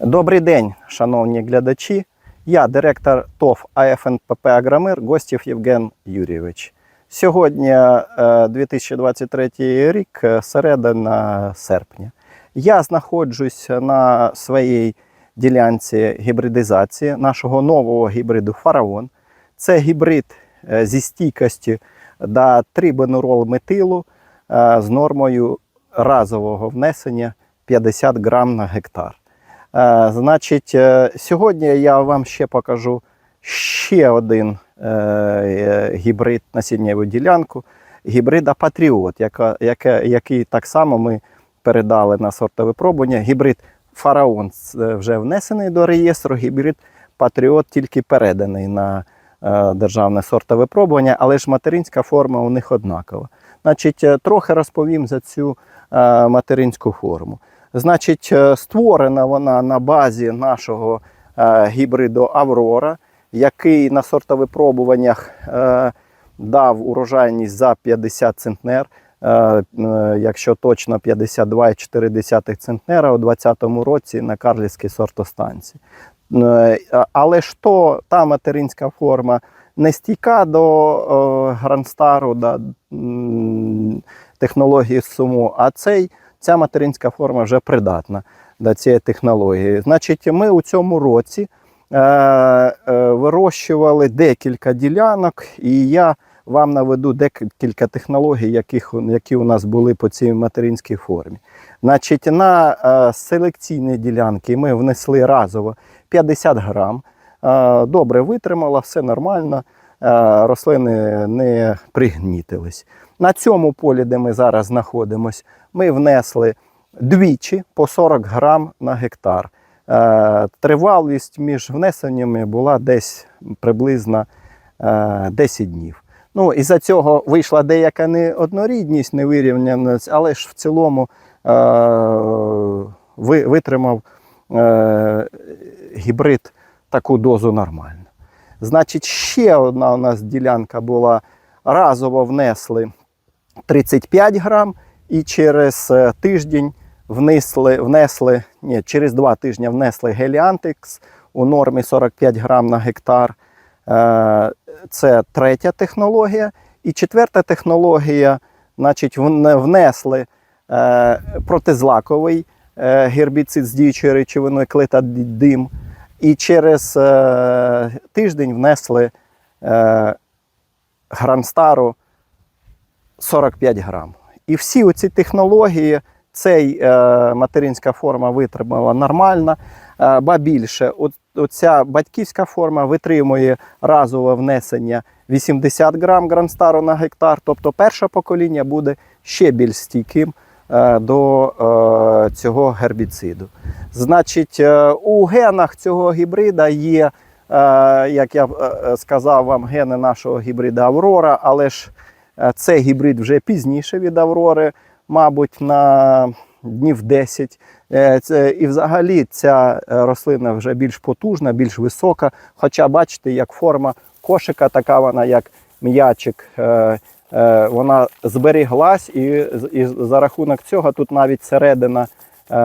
Добрий день, шановні глядачі. Я директор ТОВ АФНПП Агромир Гостів Євген Юрійович. Сьогодні е, 2023 рік, е, середина серпня. Я знаходжусь на своїй ділянці гібридизації нашого нового гібриду Фараон. Це гібрид е, зі стійкістю до трибенурол метилу е, з нормою разового внесення 50 грам на гектар. Е, Значить, е, сьогодні я вам ще покажу ще один е, гібрид насіннєву ділянку, гібрида Патріот, який так само ми передали на сортове пробування. Гібрид Фараон вже внесений до реєстру, гібрид Патріот тільки переданий на державне сортове пробування, але ж материнська форма у них однакова. Значить, трохи розповім за цю материнську форму. Значить, е, створена вона на базі нашого е, гібриду Аврора, який на сортовипробуваннях е, дав урожайність за 50 центнер, якщо точно 52,4 центнера у 2020 році на Карлівській сортостанції. Але ж то та материнська форма не стійка до Грандстару, до технології суму, а цей, ця материнська форма вже придатна до цієї технології. Значить, ми у цьому році е, е, вирощували декілька ділянок, і я вам наведу декілька технологій, яких, які у нас були по цій материнській формі. Значить, на е, селекційні ділянки ми внесли разово 50 грам. Е, Добре витримала, все нормально, е, рослини не пригнітились. На цьому полі, де ми зараз знаходимося, ми внесли двічі по 40 грам на гектар. Е, Тривалість між внесеннями була десь приблизно е, 10 днів. Ну, із-за цього вийшла деяка неоднорідність, невирівняність, але ж в цілому е, витримав е, гібрид таку дозу нормально. Значить, ще одна у нас ділянка була разово внесли 35 грам і через е, тиждень внесли, внесли ні, через два тижні внесли геліантикс у нормі 45 грам на гектар. Е, Це третя технологія. І четверта технологія, значить, внесли е, протизлаковий гербіцид з діючою речовиною клетадим. І через тиждень внесли гранстару 45 грам. І всі оці технології, цей е, материнська форма витримала нормально, е, ба більше, от, оця батьківська форма витримує разове внесення 80 грам гранстару на гектар, тобто перше покоління буде ще більш стійким е, до е, цього гербіциду. Значить, е, у генах цього гібрида є, е, як я е, сказав вам, гени нашого гібрида Аврора, але ж е, це гібрид вже пізніше від Аврори, мабуть, на днів 10. Е, і взагалі ця е, рослина вже більш потужна, більш висока. Хоча бачите, як форма кошика, така вона, як м'ячик, е, е, вона зберіглась, і, і за рахунок цього тут навіть середина е,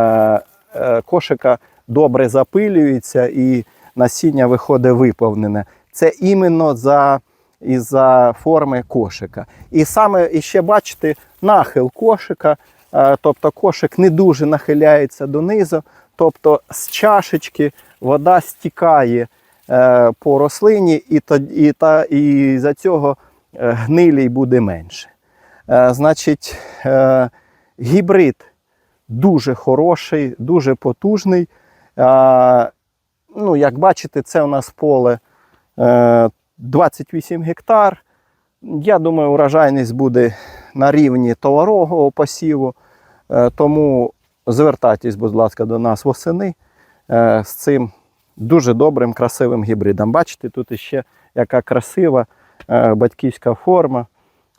е, кошика добре запилюється і насіння виходить виповнене. Це іменно за, із-за форми кошика. І саме і ще бачите нахил кошика, е, тобто кошик не дуже нахиляється донизу, тобто з чашечки вода стікає е, по рослині, і, і, та, і за цього е, гнилій буде менше. Значить, гібрид дуже хороший, дуже потужний. Ну, як бачите, це у нас поле 28 гектар. Я думаю, урожайність буде на рівні товарового посіву. Е, Тому звертайтесь, будь ласка, до нас восени е, з цим дуже добрим, красивим гібридом. Бачите, тут ще яка красива е, батьківська форма.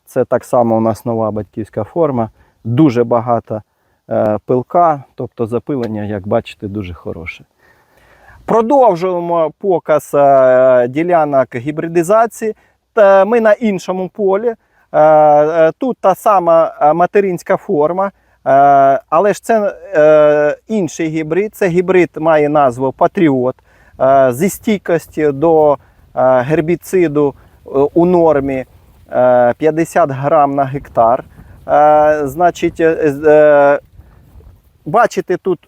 Це так само у нас нова батьківська форма. Дуже багато е, пилка, тобто запилення, як бачите, дуже хороше. Продовжуємо показ е, ділянок гібридизації. Ми на іншому полі. Е, е, Тут та сама материнська форма. Але ж це інший гібрид. Це гібрид має назву Патріот зі стійкості до гербіциду у нормі е, 50 грам на гектар. Значить, бачите, тут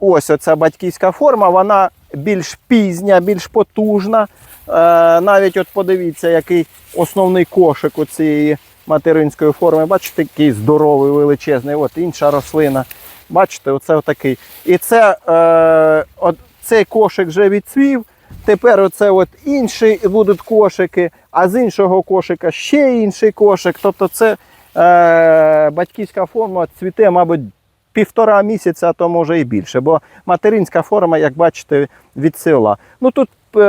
ось оця батьківська форма, вона більш пізня, більш потужна. Е, навіть от подивіться, який основний кошик у цієї материнської форми. Бачите, який здоровий, величезний. От інша рослина. Бачите, оце отакий. І це, е, от, цей кошик вже відцвів. Тепер оце от інші будуть кошики, а з іншого кошика ще інший кошик. Тобто це е, батьківська форма цвіте, мабуть, півтора місяця, а то може і більше. Бо материнська форма, як бачите, відсила. Ну тут е,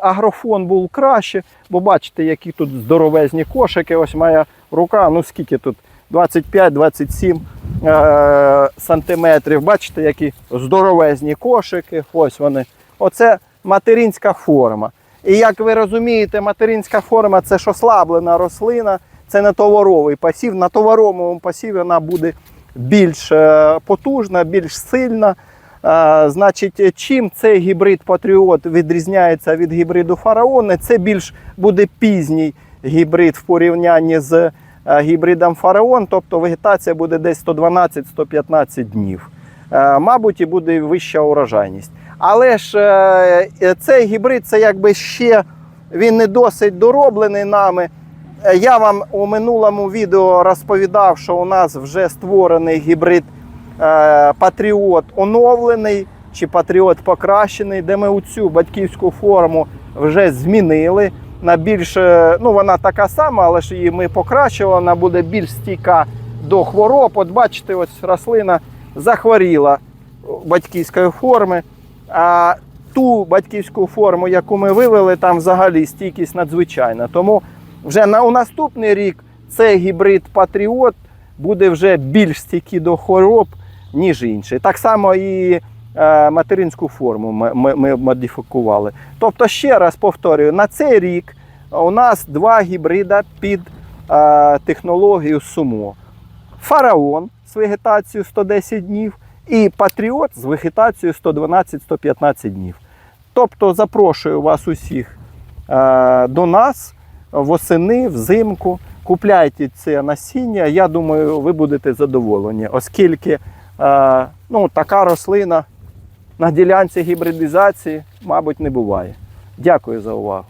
агрофон був краще, бо бачите, які тут здоровезні кошики. Ось моя рука, ну скільки тут? 25-27 е, сантиметрів. Бачите, які здоровезні кошики. Ось вони. Оце материнська форма. І як ви розумієте, материнська форма це ж ослаблена рослина, це не товаровий пасів. На товаровому пасіві вона буде більш е, потужна, більш сильна. Е, Значить, чим цей гібрид Патріот відрізняється від гібриду Фараони, це більш буде пізній гібрид в порівнянні з е, гібридом Фараон, тобто вегетація буде десь 112-115 днів. Мабуть, і буде вища урожайність. Але ж цей гібрид це якби ще він не досить дороблений нами. Е, Я вам у минулому відео розповідав, що у нас вже створений гібрид е, Патріот оновлений чи Патріот покращений, де ми цю батьківську форму вже змінили. На більш, е, ну вона така сама, але ж її ми покращили, вона буде більш стійка до хвороб. От бачите, ось рослина захворіла батьківської форми. А ту батьківську форму, яку ми вивели, там взагалі стійкість надзвичайна. Тому вже на у наступний рік цей гібрид Патріот буде вже більш стійкий до хвороб, ніж інший. Так само і е, материнську форму ми, ми, ми модифікували. Тобто, ще раз повторюю, на цей рік у нас два гібрида під е, технологію СУМО. Фараон з вегетацією 110 днів і Патріот з вегетацією 112-115 днів. Тобто запрошую вас усіх е, до нас восени, взимку. Купляйте це насіння. Я думаю, ви будете задоволені, оскільки е, ну, така рослина на ділянці гібридизації, мабуть, не буває. Дякую за увагу.